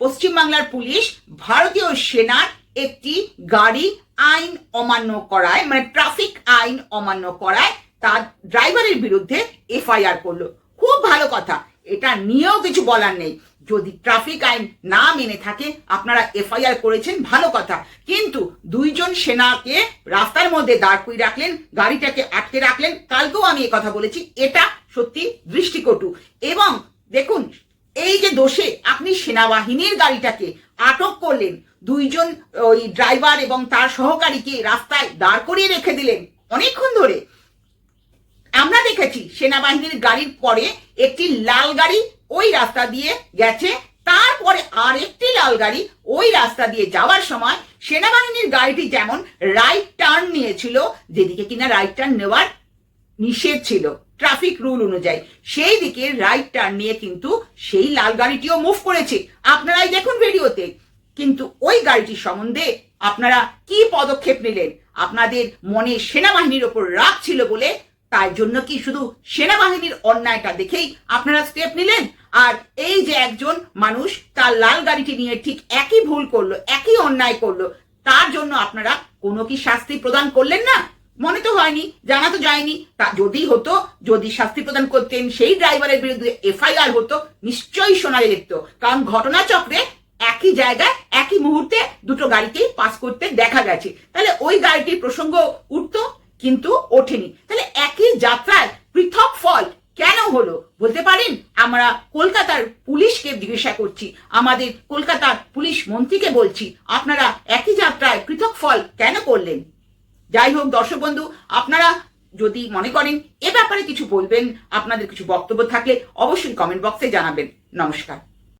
পশ্চিমবাংলার পুলিশ ভারতীয় সেনার একটি গাড়ি আইন অমান্য করায় মানে ট্রাফিক আইন অমান্য করায় তার ড্রাইভারের বিরুদ্ধে এফআইআর করল। খুব ভালো কথা, এটা নিয়েও কিছু বলার নেই। যদি ট্রাফিক আইন না মেনে থাকে, আপনারা এফআইআর করেছেন, ভালো কথা। কিন্তু দুইজন সেনাকে রাস্তার মধ্যে দাঁড় করিয়ে রাখলেন, গাড়িটাকে আটকে রাখলেন, কালকেও আমি কথা বলেছি, এটা সত্যি দৃষ্টিকটু। এবং দেখুন এই যে দোষে আপনি সেনাবাহিনীর গাড়িটাকে আটক করলেন, দুইজন ওই ড্রাইভার এবং তার সহকারীকে রাস্তায় দাঁড় করিয়ে রেখে দিলেন অনেকক্ষণ ধরে। আমরা দেখেছি সেনাবাহিনীর গাড়ির পরে একটি লাল গাড়ি ওই রাস্তা দিয়ে গেছে, তারপরে আর একটি লাল গাড়ি ওই রাস্তা দিয়ে যাওয়ার সময় সেনাবাহিনীর গাড়িটি যেমন রাইট টার্ন নিয়েছিল, যেদিকে কিনা রাইট টার্ন নেওয়ার নিষেধ ছিল। ট্রাফিক রুল অনুযায়ী। সেই দিকে রাইট টার্ন নিয়ে কিন্তু সেই লাল গাড়িটিও মুভ করেছে। আপনারাই দেখুন ভিডিওতে কিন্তু ওই গাড়িটির সম্বন্ধে আপনারা কি পদক্ষেপ নিলেন? আপনাদের মনে সেনাবাহিনীর ওপর রাগ ছিল বলে তার জন্য কি শুধু সেনাবাহিনীর অন্যায়টা দেখেই আপনারা স্টেপ নিলেন? আর এই যে একজন মানুষ, তার লাল গাড়িটি নিয়ে ঠিক একই ভুল করল, একই অন্যায় করল, তার জন্য আপনারা কোনো কি শাস্তি প্রদান করলেন না? মনে তো হয়নি, জানা তো যায়নি। তা যদি হতো, যদি শাস্তি প্রদান করতেন, সেই ড্রাইভারের বিরুদ্ধে এফআইআর হতো, নিশ্চয়ই শোনা যেত। কারণ ঘটনাচক্রে একই জায়গায়, একই মুহূর্তে দুটো গাড়িকেই পাস করতে দেখা গেছে। তাহলে ওই গাড়িটির প্রসঙ্গ উঠতো, কিন্তু ওঠেনি। তাহলে একই যাত্রায় পৃথক ফল কেন হলো? বলতে পারেন, আমরা কলকাতার পুলিশকে জিজ্ঞাসা করছি, আমাদের কলকাতার পুলিশ মন্ত্রীকে বলছি, আপনারা একই যাত্রায় পৃথক ফল কেন করলেন? যাই হোক, দর্শক বন্ধু, আপনারা যদি মনে করেন এ ব্যাপারে কিছু বলবেন, আপনাদের কিছু বক্তব্য থাকলে অবশ্যই কমেন্ট বক্সে জানাবেন। নমস্কার।